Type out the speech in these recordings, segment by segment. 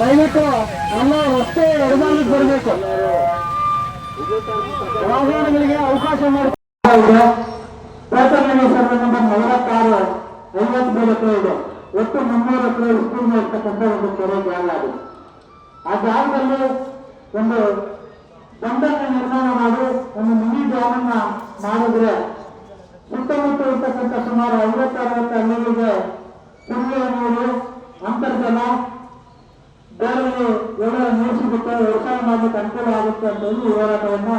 ದಯವಿಟ್ಟು ಎಲ್ಲ ರಸ್ತೆ ಎಡದಾಲಿಗೆ ಬರಬೇಕು. ವಾಹನಗಳಿಗೆ ಅವಕಾಶ ಮಾಡಿ ಸರ್ವೆ ನಂಬರ್ ನಲವತ್ತಾರು, ಐವತ್ಮೂರು ಎಕರೆ ಇದೆ. ಒಟ್ಟು ಮುನ್ನೂರು ಹತ್ರ ವಿಸ್ತೀರ್ಣ ಇರ್ತಕ್ಕಂಥ ಒಂದು ಕೆರೆ ಜಾಗ ಅದು. ಆ ಜಾಗದಲ್ಲಿ ಒಂದು ಬಂಡನ್ನು ನಿರ್ಮಾಣ ಮಾಡಿ, ಒಂದು ಮಿನಿ ಡ್ಯಾಮ್ ಮಾಡಿದ್ರೆ ಸುತ್ತಮುತ್ತ ಇರ್ತಕ್ಕಂಥ ಸುಮಾರು ಐವತ್ತಾರು ನೀರು ಸಿಗುತ್ತೆ ವ್ಯವಸಾಯ ಮಾಡಲಿಕ್ಕೆ ಅನುಕೂಲ ಆಗುತ್ತೆ ಅಂತ ಹೇಳಿ ಹೋರಾಟವನ್ನ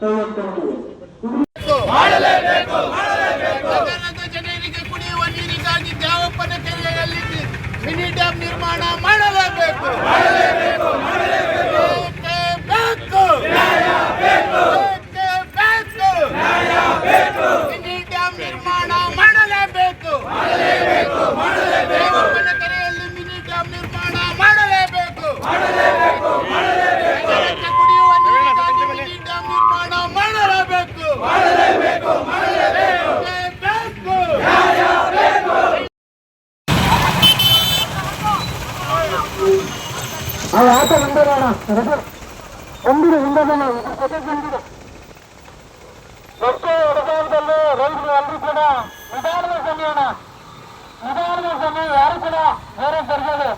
ಕೈಗೆತ್ತಿಕೊಂಡಿದೆ. ಇದು ಆ ಆಟ ಮುಂದೋಣ ಒಂದಿನ ಹಿಂದೋಣ ಬಂದಿದೆ ರಸ್ತೆ ಎಡಭಾಗದಲ್ಲಿ ರೈತರು ಎಲ್ಲರೂ ಕೂಡ ನಿಧಾನದ ಸಮಯಣ ನಿಧಾನದ ಸಮಯ ಯಾರು ಕೂಡ ಬೇರೆ ಬರ್ಬೋದು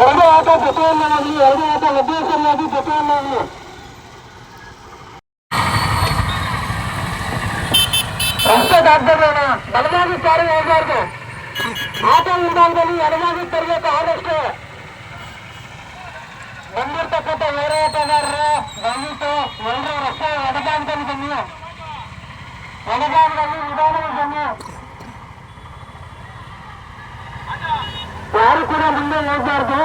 ಎರಡು ಆಟ ಜೊತೆಯಲ್ಲಾಗಲಿ ಎರಡು ಆಟ ಒಂದೇ ಸರಿಯಾಗಿ ಜೊತೆಯಲ್ಲಾಗಲಿ ರಸ್ತೆ ದಾಟಬೇಡ ಬಲವಾಗಿ ಸಾರಿ ಹೋಗಬಾರ್ದು ಆಟೋ ವಿಭಾಗದಲ್ಲಿ ಎಡವಾಗಿ ತರಬೇಕು ಆದಷ್ಟು ಬಂದಿರ್ತಕ್ಕಂಥ ಹೋರಾಟಗಾರರು ದಯವಿಟ್ಟು ಎಲ್ಲರೂ ರಸ್ತೆ ಎಡಭಾಗದಲ್ಲಿ ಬನ್ನಿ ಎಡಭಾಗದಲ್ಲಿ ನಿಧಾನವಾಗಿ ಬನ್ನಿ ಯಾರು ಕೂಡ ಮುಂದೆ ಹೋಗ್ಬಾರ್ದು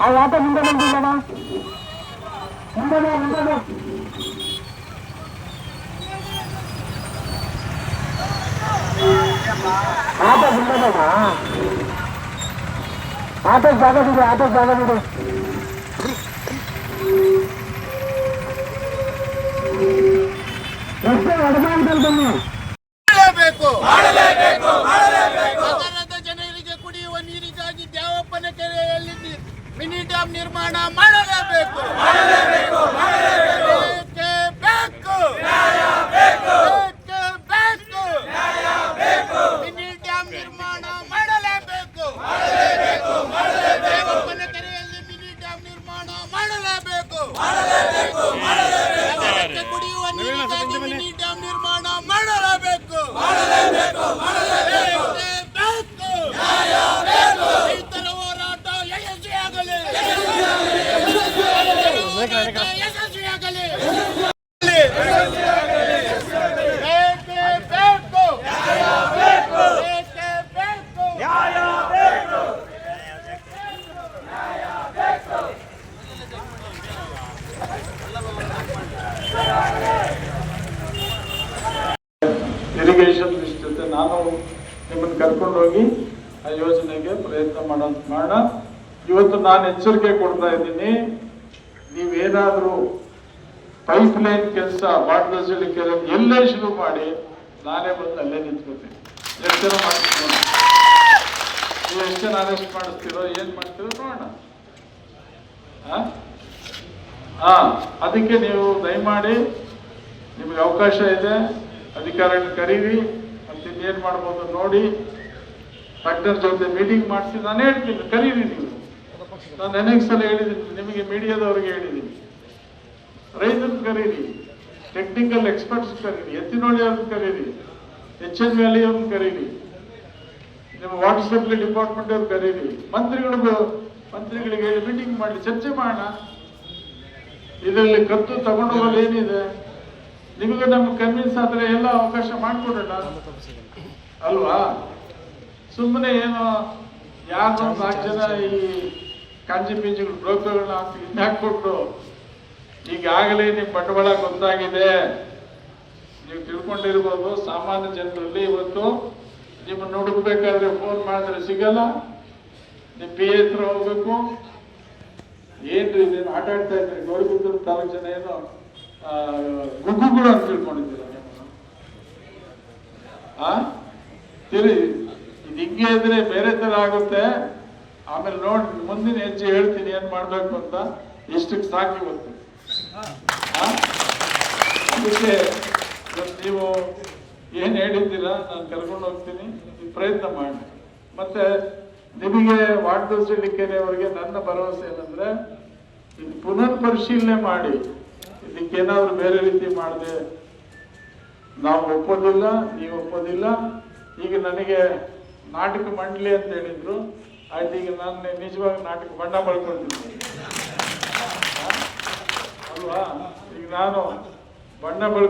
ಆ ಆಟ ಮುಂದೆ ಬಂದಿಲ್ಲಣ್ಣ ಮುಂದೆ ಬಾ, ಮುಂದೆ ಬಾ. ಆಟೋ ಮುಂದೆ ಆಟೋ ಜಾಗ ಬಿಡಿ ಆಟೋ ಜಾಗ ಬಿಡಿ. ರಸ್ತೆ ಎಡಭಾಗದಲ್ಲಿ ಬನ್ನಿ. ಮಾಡಲೇಬೇಕು. ನಗರದ ಜನರಿಗೆ ಕುಡಿಯುವ ನೀರಿಗಾಗಿ ದ್ಯಾವಪ್ಪನ ಕೆರೆಯಲ್ಲಿ ಮಿನಿ ಡ್ಯಾಮ್ ನಿರ್ಮಾಣ ಮಾಡಲೇಬೇಕು. ಬೇಕೇ ಬೇಕು ಬೇಕೇ ಬೇಕು ಮಿನಿ ಡ್ಯಾಮ್ ನಿರ್ಮಾಣ ಮಾಡಲೇಬೇಕು ದ್ಯಾವಪ್ಪನ ಕೆರೆಯಲ್ಲಿ ಮಿನಿ ಡ್ಯಾಮ್ ನಿರ್ಮಾಣ ಮಾಡಲೇಬೇಕು ನಗರಕ್ಕೆ ಕುಡಿಯುವ ನೀರಿಗಾಗಿ ಮಿನಿ ಡ್ಯಾಮ್ ನಿರ್ಮಾಣ ಮಾಡಲೇಬೇಕು ಬೇಕೇ ಬೇಕು ರೈತರ ಹೋರಾಟ ಯಶಸ್ವಿಯಾಗಲಿ ರೈತರ ಹೋರಾಟ ಯಶಸ್ವಿಯಾಗಲಿ ಬೇಕೇ ಬೇಕು ಬೇಕೇ ಬೇಕು ಇರಿಗೇಷನ್ ಜೊತೆ ನಾನು ನಿಮ್ಮನ್ನು ಕರ್ಕೊಂಡು ಹೋಗಿ ಆ ಯೋಜನೆಗೆ ಪ್ರಯತ್ನ ಮಾಡೋದು ಮಾಡೋಣ ಇವತ್ತು ನಾನು ಎಚ್ಚರಿಕೆ ಕೊಡ್ತಾ ಇದ್ದೀನಿ, ನೀವೇನಾದರೂ ಪೈಪ್ ಲೈನ್ ಕೆಲಸ ವಾಟರ್ ಕೆಲಸ ಎಲ್ಲೇ ಶುರು ಮಾಡಿ, ನಾನೇ ಬಂದು ಅಲ್ಲೇ ನಿಂತ್ಕೋತೀನಿ. ಎಷ್ಟು ಜನ ನೀವು ಎಷ್ಟು ಜನ ಅರೆಸ್ಟ್ ಮಾಡಿಸ್ತೀರೋ, ಏನು ಮಾಡ್ತೀರೋ ನೋಡೋಣ. ಹಾ ಅದಕ್ಕೆ ನೀವು ದಯಮಾಡಿ ನಿಮಗೆ ಅವಕಾಶ ಇದೆ. ಅಧಿಕಾರಿಗಳನ್ನ ಕರೀರಿ ಅಂತ ಏನು ಮಾಡ್ಬೋದು ನೋಡಿ. ತಜ್ಞರ ಜೊತೆ ಮೀಟಿಂಗ್ ಮಾಡಿಸಿ, ನಾನು ಹೇಳ್ತೀನಿ, ಕರೀರಿ ನೀವು. ನಾನು ಅನೇಕ ಸಲ ಹೇಳಿದ್ದೀನಿ, ನಿಮಗೆ ಮೀಡಿಯಾದವ್ರಿಗೆ ಹೇಳಿದ್ದೀನಿ. ರೈತರನ್ನ ಕರೀರಿ ಟೆಕ್ನಿಕಲ್ ಎಕ್ಸ್ಪರ್ಟ್ಸ್ ಕರೀರಿ ಎತ್ತಿನೋಳಿ ಅವ್ರನ್ನ ಕರೀರಿ ಎಚ್ ಎನ್ ವ್ಯಾಲಿ ಅವ್ರನ್ನ ಕರೀರಿ, ನಿಮ್ಮ ವಾಟರ್ ಸಪ್ಲೈ ಡಿಪಾರ್ಟ್ಮೆಂಟ್ ಅವ್ರು ಕರೀರಿ ಮಂತ್ರಿಗಳು ಮಂತ್ರಿಗಳಿಗೆ ಹೇಳಿ ಮೀಟಿಂಗ್ ಮಾಡಿ ಚರ್ಚೆ ಮಾಡೋಣ. ಇದರಲ್ಲಿ ಕತ್ತು ತಗೊಂಡು ಏನಿದೆ? ನಿಮಗೆ ನಮ್ಗೆ ಕನ್ವಿನ್ಸ್ ಆದರೆ ಎಲ್ಲ ಅವಕಾಶ ಮಾಡಿಕೊಡೋಣ ಅಲ್ವಾ? ಸುಮ್ಮನೆ ಏನೋ ಯಾರು ನಾಲ್ಕು ಜನ ಈ ಕಾಂಜಿ ಪಿಂಜಿಗಳು ಬ್ರೋಕರ್ಗಳನ್ನ ಹಾಕಿ ಇದ್ನ ಹಾಕ್ಬಿಟ್ಟು ಈಗಾಗಲೇ ನಿಮ್ಮ ಬಂಡವಾಳ ಗೊತ್ತಾಗಿದೆ. ನೀವು ತಿಳ್ಕೊಂಡಿರ್ಬೋದು, ಸಾಮಾನ್ಯ ಜನರಲ್ಲಿ ಇವತ್ತು. ನಿಮ್ಮ ಹುಡುಕ್ಬೇಕಾದ್ರೆ ಫೋನ್ ಮಾಡಿದ್ರೆ ಸಿಗಲ್ಲ. ನಿಮ್ಮ ಪಿ ಹತ್ರ ಹೋಗ್ಬೇಕು. ಏನು ನೀನು ಆಟಾಡ್ತಾ ಇದ್ರಿ ಗೌರಿಬಿದ್ದೂರು ತಾಲೂಕು ಜನ ಏನೋ ಆ, ಕೂಡ ಅಂತ ತಿಳ್ಕೊಂಡಿದ್ದೀರ ಆ? ತಿಳಿ ಇದು ಹಿಂಗೆ ಇದ್ರೆ ಬೇರೆ ತರ ಆಗುತ್ತೆ. ಆಮೇಲೆ ನೋಡಿ ಮುಂದಿನ ಹೆಜ್ಜೆ ಹೇಳ್ತೀನಿ ಏನ್ ಮಾಡ್ಬೇಕು ಅಂತ. ಇಷ್ಟಕ್ಕೆ ಸಾಕಿ ಗೊತ್ತು? ಅದಕ್ಕೆ ನೀವು ಏನು ಹೇಳಿದ್ದೀರಾ ನಾನು ಕರ್ಕೊಂಡು ಹೋಗ್ತೀನಿ. ಪ್ರಯತ್ನ ಮಾಡಿ. ಮತ್ತೆ ನಿಮಗೆ ವಾರ್ಡ್ ಅವರಿಗೆ ನನ್ನ ಭರವಸೆ ಏನಂದ್ರೆ ಇದು ಪುನರ್ ಪರಿಶೀಲನೆ ಮಾಡಿ. ಇದಕ್ಕೇನಾದ್ರೂ ಬೇರೆ ರೀತಿ ಮಾಡಿದೆ, ನಾವು ಒಪ್ಪೋದಿಲ್ಲ, ನೀವು ಒಪ್ಪೋದಿಲ್ಲ. ಈಗ ನನಗೆ ನಾಟಕ ಮಂಡಳಿ ಅಂತ ಹೇಳಿದ್ರು. ಆಯ್ತು, ಈಗ ನಾನು ನಿಜವಾಗಿ ನಾಟಕ ಬಣ್ಣ ಮಾಡ್ಕೊಳ್ತೀನಿ ಅಲ್ವಾ? ಈಗ ನಾನು ಬಣ್ಣ ಬಳ್ಕ